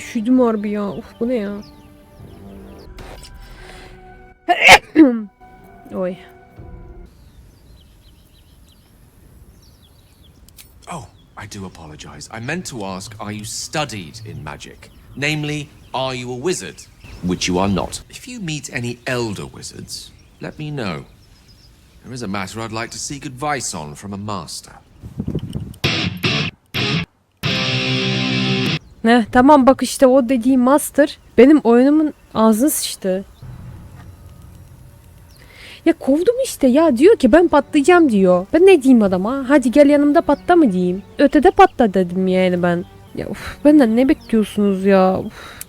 Üşüdüm harbi ya. Uf bu ne ya? Oy. Oh, I do apologize. I meant to ask are you studied in magic? Namely, are you a wizard? Which you are not. If you meet any elder wizards, let me know. There is a matter I'd like to seek advice on from a master. Ne tamam bak işte o dediğim master benim oyunumun ağzını sıçtı. Ya kovdum işte ya diyor ki ben patlayacağım diyor. Ben ne diyeyim adama? Hadi gel yanımda patla mı diyeyim. Ötede patla dedim yani ben. Ya uf, benden ne bekliyorsunuz ya? Uf.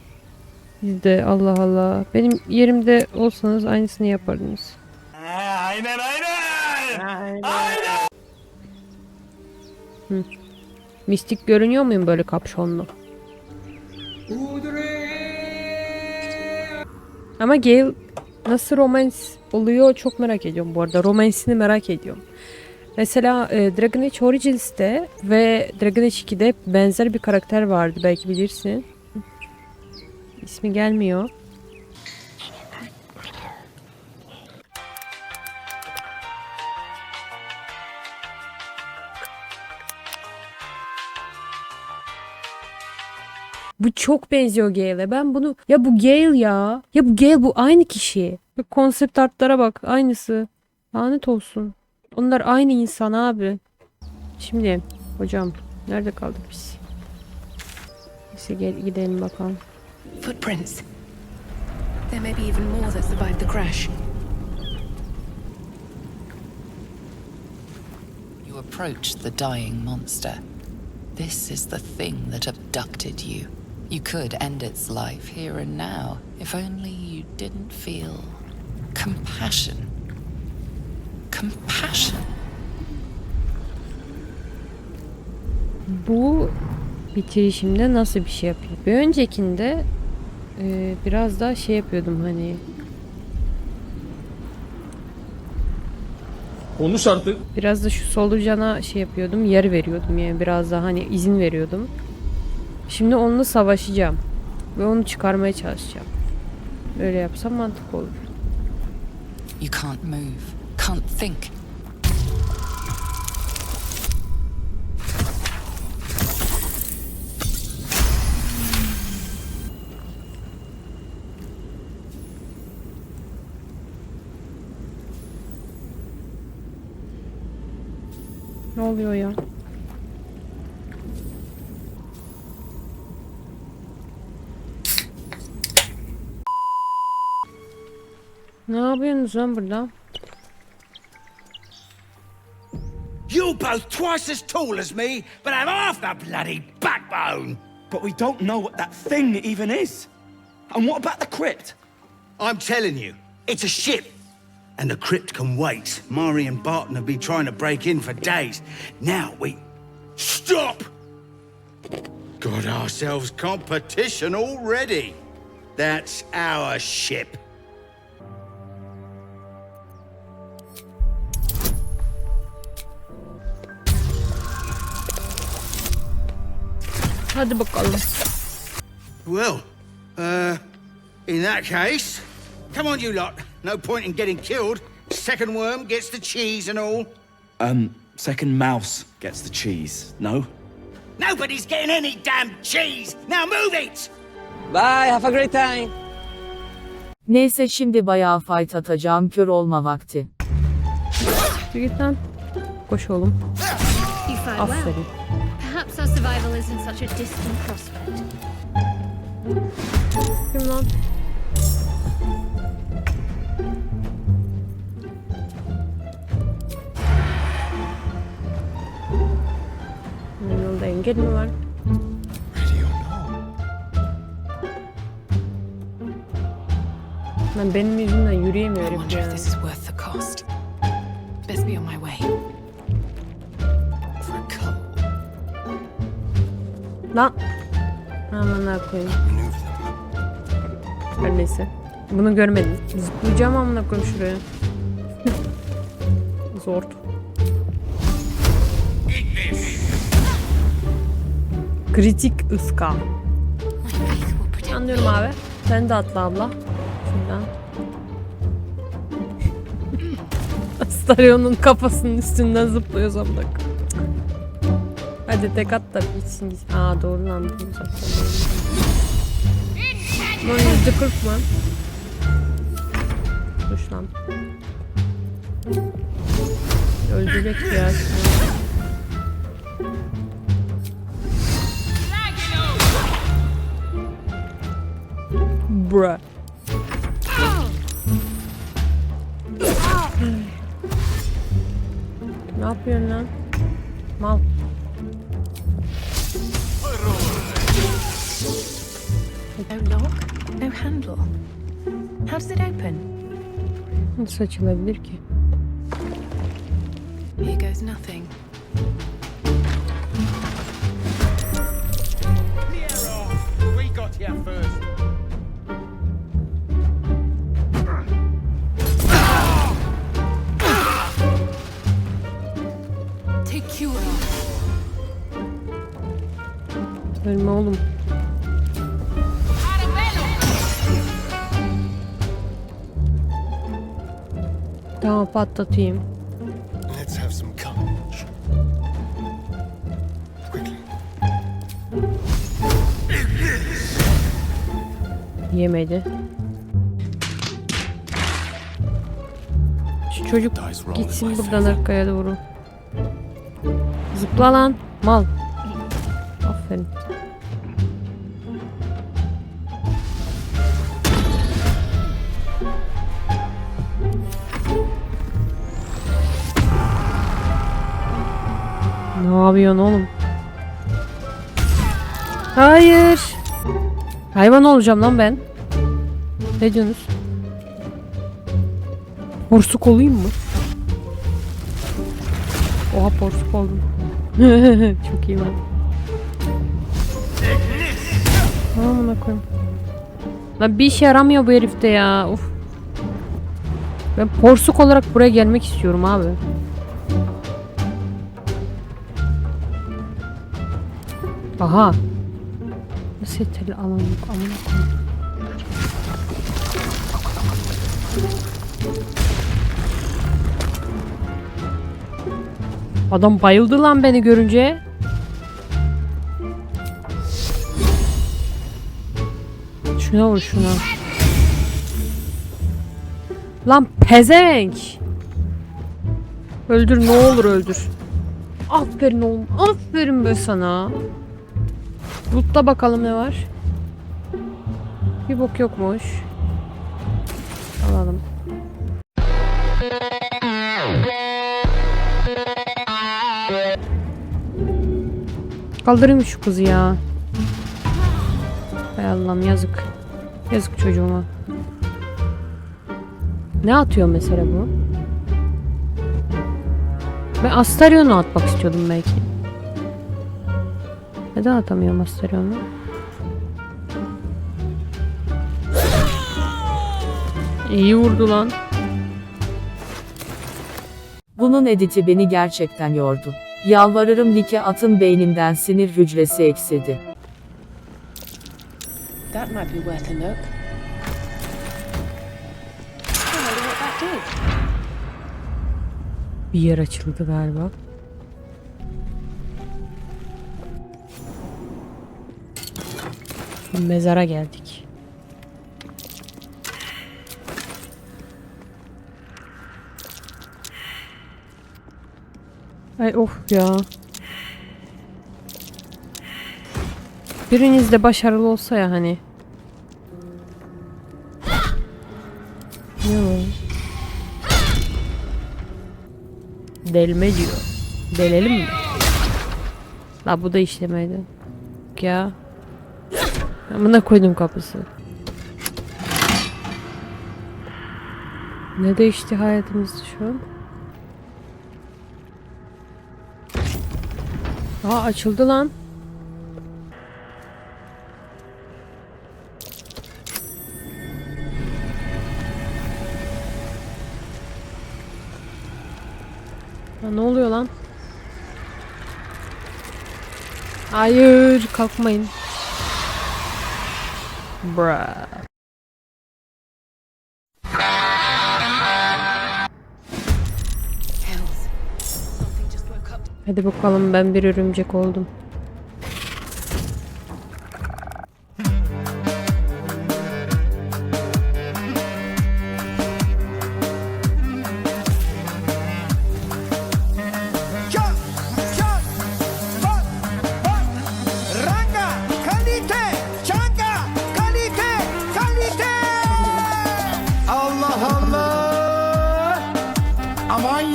Siz de Allah Allah. Benim yerimde olsanız aynısını yapardınız. Aynen aynen. Mistik görünüyor muyum böyle kapşonlu? Ama Gale nasıl romans oluyor çok merak ediyorum bu arada. Romansini merak ediyorum. Mesela e, Dragon Age Origins'te ve Dragon Age 2'de benzer bir karakter vardı belki bilirsin. İsmi gelmiyor. Bu çok benziyor Gale'e. Ben bunu ya bu Gale ya. Ya bu Gale bu aynı kişi. Bak konsept artlara bak aynısı. Lanet olsun. Onlar aynı insan abi. Şimdi hocam nerede kaldık biz? Neyse gel gidelim bakalım. Footprints. There may be even more that survived the crash. You approach the dying monster. This is the thing that abducted you. You could end its life here and now if only you didn't feel compassion. Compassion. Bu bitirişimde nasıl bir şey yapıyor? Bir öncekinde e, biraz daha şey yapıyordum hani Konuş artık. Biraz da şu solucana şey yapıyordum, yer veriyordum yani biraz daha hani izin veriyordum. Şimdi onunla savaşacağım ve onu çıkarmaya çalışacağım. Öyle yapsam mantıklı olur. You can't move, can't think. Ne oluyor ya? Ne yapıyorsunuz lan burada? You both twice as tall as me, but I've half the bloody backbone. But we don't know what that thing even is. And what about the crypt? I'm telling you, it's a ship. And the crypt can wait. Mari and Barton have been trying to break in for days. Now we. Stop! Got ourselves competition already. That's our ship. Hadi bakalım. Well, uh, in that case, come on, you lot. No point in getting killed. Second worm gets the cheese and all. Um, second mouse gets the cheese, no? Nobody's getting any damn cheese. Now move it! Bye, have a great time. Neyse şimdi bayağı fight atacağım kör olma vakti. Yürü git lan. Koş oğlum. Aferin. Perhaps our survival isn't such a distant prospect. Kim lan? Benim Yolda engel mi var? Ben benim yüzümden I yürüyemiyorum wonder ya. if this is worth the cost. Best be on my way. Lan. Aman koyayım. Her neyse. Bunu görmedim. Zıplayacağım amına koyayım şuraya. Zor. Kritik ıska. Anlıyorum abi. Sen de atla abla. Şuradan. Astarion'un kafasının üstünden zıplıyor zamdak. Hadi tek at da bitsin gitsin. Aa doğru lan. Lan yüzde kırk mı? Duş lan. Öldürecek ya. Bruh. Ne yapıyorsun lan? Mal. No lock, no handle. How does it open? Nasıl açılabilir ki? Here goes nothing. Ölme oğlum. Tamam patlatayım. Let's have some courage. Quickly. Yemedi. Şu çocuk gitsin buradan arkaya doğru. Zıpla lan. Mal. Aferin. Ne yapıyorsun oğlum? Hayır. Hayvan olacağım lan ben. Ne diyorsunuz? Porsuk olayım mı? Oha porsuk oldum. Çok iyi lan. Amına koyayım. Lan bir işe yaramıyor bu herifte ya. Uf. Ben porsuk olarak buraya gelmek istiyorum abi. Aha. Nasıl yeterli amına koyayım. Adam bayıldı lan beni görünce. Şuna vur şuna. Lan pezevenk. Öldür ne olur öldür. Aferin oğlum. Aferin be sana. Loot'ta bakalım ne var. Bir bok yokmuş. Alalım. Kaldırayım şu kızı ya. Hay Allah'ım yazık. Yazık çocuğuma. Ne atıyor mesela bu? Ben Astarion'u atmak istiyordum belki. Neden atamıyorum Astarion'u? İyi vurdu lan. Bunun editi beni gerçekten yordu. Yalvarırım like atın beynimden sinir hücresi eksidi. That might be worth a look. I wonder what that did. Bir yer açıldı galiba. Mezara geldik. Ay of ya. Biriniz de başarılı olsa ya hani. Delme diyor. Delelim mi? La bu da işlemeydi. Ya. Amına koydum kapısı. Ne değişti hayatımızda şu an? Aa açıldı lan. Ya ne oluyor lan? Hayır kalkmayın. Bruh. Hadi bakalım ben bir örümcek oldum.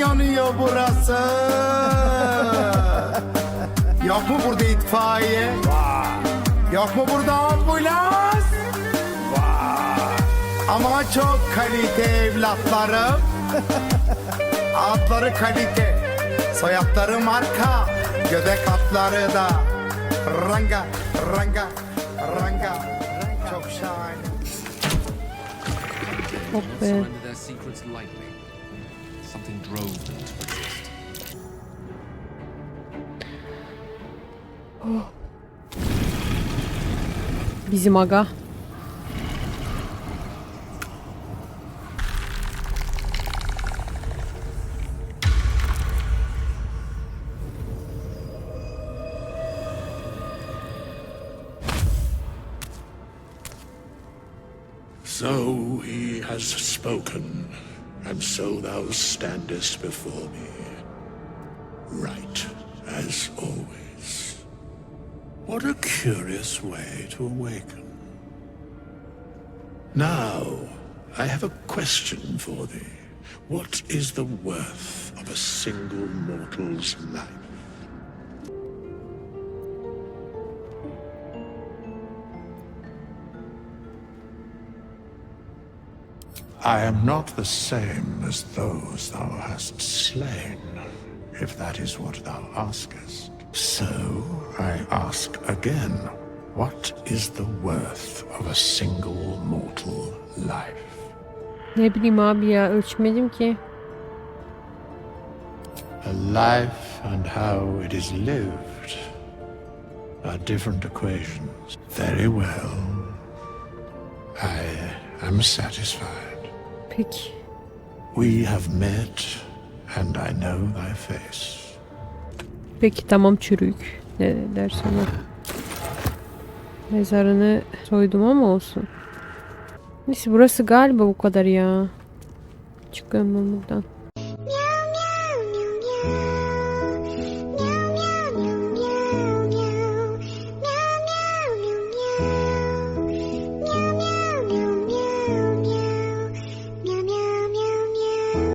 Yanıyor burası. Yok mu burada itfaiye? Yok mu burada ambulans? Ama çok kalite evlatlarım. Adları kalite, soyadları marka, göbek atları da. Ranga, ranga, ranga. Çok şahane. Hop Not be. Something drove them to resist. Bizim aga. So he has spoken, and so thou standest before me. Right, as always. What a curious way to awaken. Now, I have a question for thee. What is the worth of a single mortal's life? I am not the same as those thou hast slain, if that is what thou askest. So I ask again, what is the worth of a single mortal life? Ne bileyim abi ya ölçmedim ki. A life and how it is lived are different equations. Very well. I am satisfied. Peki. We have met, and I know thy face. Peki tamam çürük. Ne dersen o. Mezarını soydum ama olsun. Neyse burası galiba bu kadar ya. Çıkıyorum ben buradan.